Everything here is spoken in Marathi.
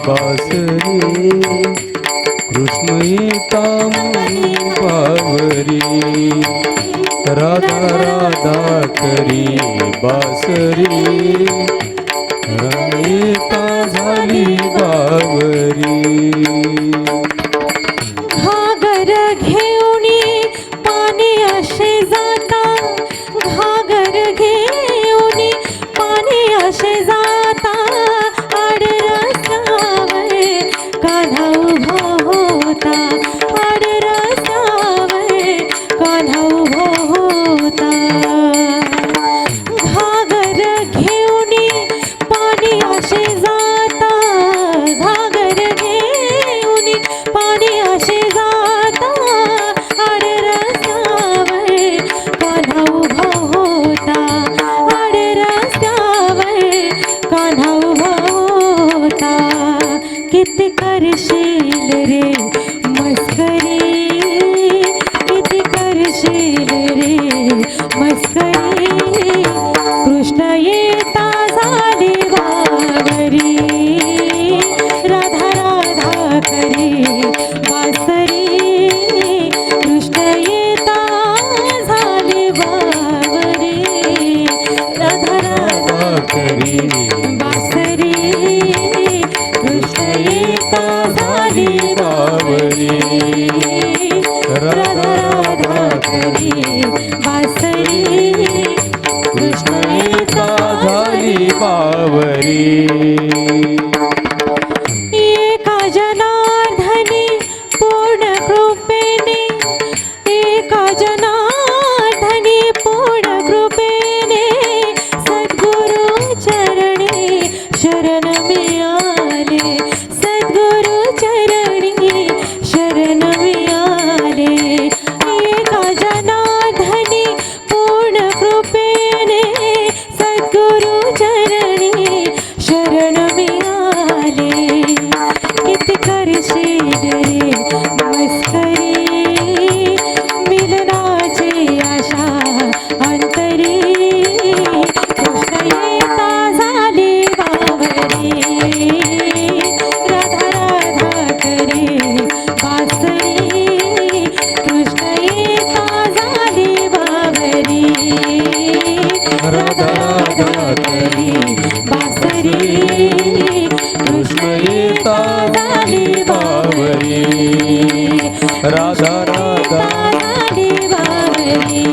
પાસ રે કૃષ્ણએ તામની પાવરી રાધા રાધા કરી બાસરી રમે તા ઝાલી બાવરી होता. आड रस्त्यावर कान्हा उभा होता. घागर घेऊनी पाणी असे जाता. घागर घेऊनी पाणी असे जाता. आड रस्त्यावर कान्हा उभा होता. आड रस्त्यावर कान्हा उभा होता. किती करशील रे मस्करी राधा राधा राधा. देवावरी